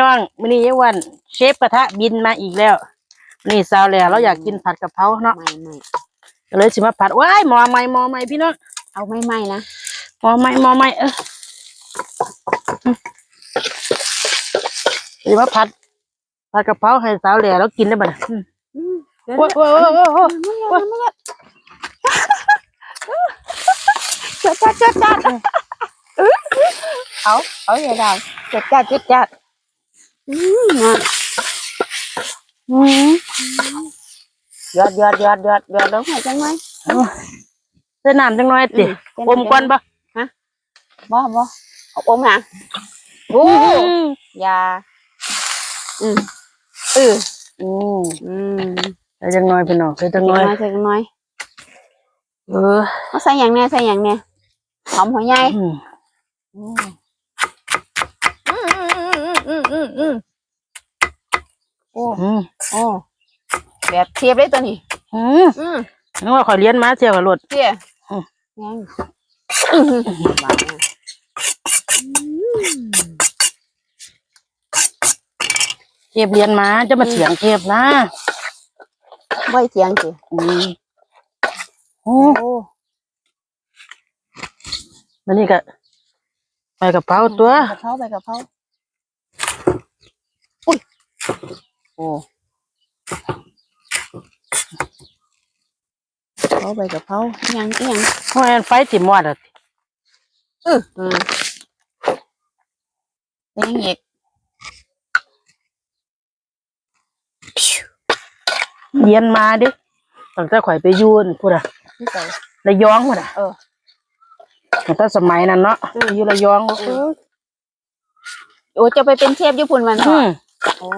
น้องมื้อนี้ยายวันเชฟกระทะบินมาอีกแล้วนี่สาวแล้วเราอยากกินผัดกะเพราเนาะไม่ไม่ก็เลยสิมาผัดว้ายหมอใหม่หมอใหม่พี่น้องเอาไม่ไม่นะหมอใหม่หมอใหม่เออสิมาผัดผัดกะเพราให้สาวแล้วแล้วกินได้บ่ล่ะอืมอืมเดี๋ยวโอ้ยโอ้ยโอ้ยโอ้ยโอ้ยโอ้ยไม่ได้จัดจัดจัดจัดเอาเอาอย่าได้จัดจัดจัดจัด อืมนะอืมยอดยอดยอดยอดยอดลงให้จังไหมใส่น้ำจังน้อยติอมก่อนบ่บ่บ่เอาอมนะโอ้อืมยาอืมเอออืมอืมใส่จังน้อยพี่น้องใส่จังน้น้ออยยใส่น้อยเออเอาใส่อย่างเนี้ยใส่อย่างเนี้ยหอมหัวใหญ่อืมอืมอืม อืมอืมอืมโอ้อืมโอ้แบบเทียบเลยตัวนี้ อืมอืมนึกว่าข่อยเรียนมาเที่ยวกับรถ เทียอืม ยังอืมบาดเนี่ยอืมเทียบเรียนมาจะมาเถียงเทียบนะไว้เทียงสิอืมอืมโอ้แล้วนี่ก็ไปกระเป๋าตัวกะเพราไปกะเพรา อุ้ยโอ้กะเพราไปกะเพรายังอีหยังเพราะมันไฟติดมอดอะเอออืมยังอีกเรียนมาดิตั้งแต่ข่อยไปอยูนพูดอะนี่ใส่ระยองพูดอะเออตั้งแต่สมัยนั้นเนาะอยู่ระยองโอ้โห โอ้จะไปเป็นเชฟญี่ปุ่นมันเหรอือมโอ้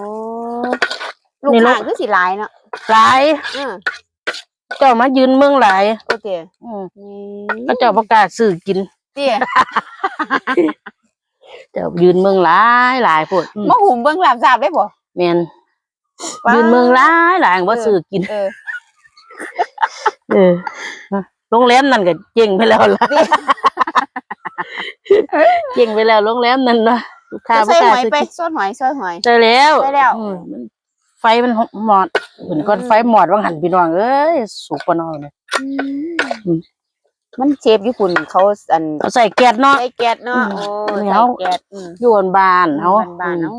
ลูกนี่ลูกหางคือสีลายเนาะหลายอืมเจ้ามายืนเมืองหลาย โอเคอืมนี่ก็เจ้าประกล้าศซื้อกิน เตี้ยเจ้ายืนเมืองหลายหลายพูดอืมมะหุ่มเบิ้งหลามสาบได้บ่แมนยืนเมืองหลายหลายว่าซื้อกิน เออเออโรงแรมนั่นก็เจ๊งไปแล้วล่ะ เจ๊งไปแล้วโรงแรมนั่นนะ ลูกค้าจะบ่ใส่กหล้าอยซื้อไปกินซอสหอยซอสหอยใช่แล้วใช่แล้ว อืมมันไฟมันหมอดเหมือนก้อนไฟหมอดว่างหันพี่น้องเอ้ยสุกปะนองเนี่ยอืมมันเชฟญี่ปุ่นเขาอันเอาใส่แก๊สเนาะ ใส่แก๊สเนาะอืมโอ้เหนีใส่ยวแก๊สอืมอยู่บนบ้านเฮาบ้านๆอืเนาะม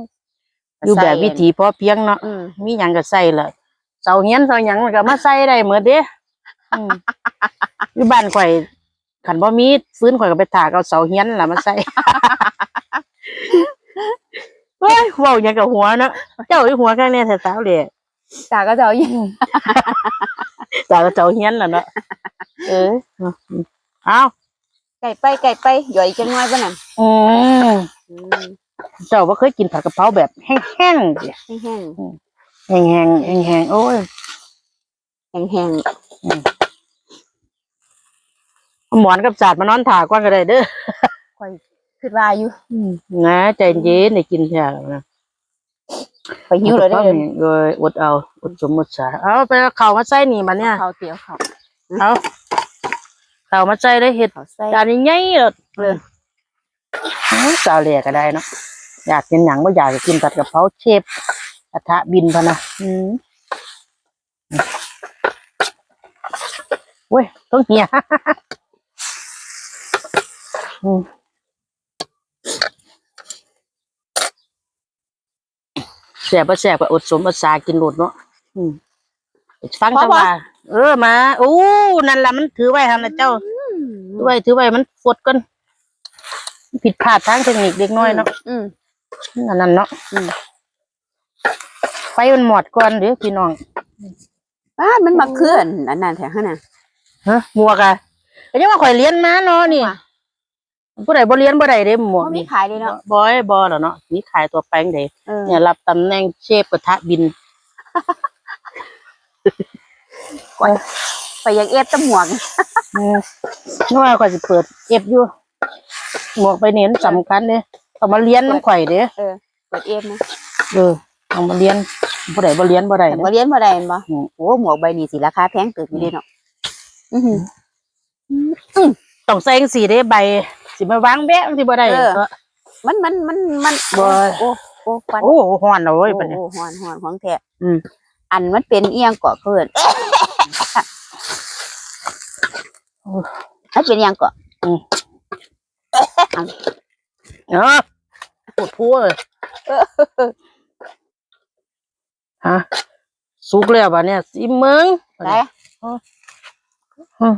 อยู่แบบวิถีพอเพียงเนาะ อืมมีหยังก็ใส่ละเสาเฮียนเสาหยังมันก็มาใส่ได้เหมือนเด้อืมอยู่บ้านข่อยขันบ่มีฟื้นข่อยก็ไปถากเอาเสาเฮียนล่ะมาใส่ เฮ้ยเว้าหยังกับหัวเนาะเจ้าอยู่หัวข้างแน่แต่สาวเลยตาก็จะเอาอย่างสาวก็เสาเฮียนล่ะเนาะเออเอาไก่ไปไก่ไปหย่อยจังน้อยบ่นั่นอืมอืมเจ้าบ่เคยกินผัดกะเพราแบบแห้งๆสิแห้งแห้งๆแห้งๆโอ้ยๆแห้งหมอนกับสาดมานอนถากว่าก็ได้เด้อๆค่อยคิดว่าอยู่นะใจเย็นได้กินแท้แล้วนะ ไปหิวเลยได้อเยเลยอดเอาอดสมอดสาเอาไปเข้ามาใส่นี่มาเนี่ยเข้าเตี๋ยวเข้าเอาเข้ามาใส่ได้เห็ดข้าวใส่จานใหญ่เลยเลยอื้อสาวเหลียก็ได้เนาะอยากกินหยังบ่อยากกินผัดกะเพราเชฟกระทะบินพะนะอืมเว้ยต้องเหี่ยอืม แสบบ่แสบก็อดสมอดสากินโลดเนาะอืมฟังจังว่าเออมาอู้นั่นล่ะมันถือไว้หั่นน่ะเจ้าถือไว้ถือไว้มันฟดก่อนผิดพลาดทางเทคนิคเล็กน้อยเนาะอืมอันนั้นเนาะอืมไฟมันหมดก่อนเด้อพี่น้องบ้านมันมาเคลื่อนอันนั้นแถวข้างหน้าฮะหมวกอะก็ยังว่าข่อยเรียนมาเนาะนี่ว่ะ ผู้ใดบ่เรียนบ่ได้เด้หมวกเขามีนี่ขายเลยเนาะบ่อยบ่แล้วเนาะมีขายตัวแป้งเด้เออเนี่ยรับตำแหน่งเชฟกระทะบิน ไปอยากเอฟตะหมวกอืมนึกว่าข่อยสิเปิดเอฟอยู่ หมวกไปเน้นสำคัญเด้เอามาเรียนมันข่อยเด้เปิดเอฟนะเออเอามาเรียนผู้ใดบ่เรียนบ่ได้แต่เด้ บ่เรียนบ่ได้แม่นบ่อืม โอ้หมวกใบนี้สิราคาแพงเกินอยู่เด้เนาะอือหือต้องใส่จังซี่เด้ใบ สิมาวางแบะมันสิบ่ได้เออเออมันมันมันมันบ่ โอ้โอ้อ้ควันโอ้ฮ้อนแล้วเว้ยบัดนี้ โอ้หอนหอนของแท้อืม อันมันเป็นเอียงเกาะเพื่อนมันเป็นเอียงเกาะเนาะปวดพัวเลยฮะสุกแล้วบัดเนี่ยสิมึงไหนอืม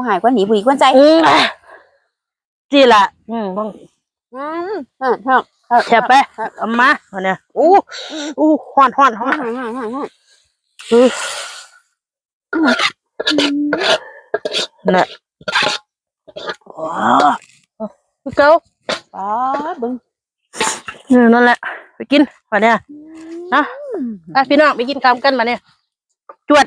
ผู้หายกว่าหนีบุยกว่าใจอืมจีละอืมต้องอืมฮะฮะแฉบไปเอามาบัดเนี่ยอู้อู้ฮ้อนฮ้อนฮ้อนอือน่ะว้าวพี่เก้าป้าบึงเออนั่นแหละ ไปกินมาเนี่ยนะอะพี่น้องไปกินข้าวกันมาเนี่ยจวด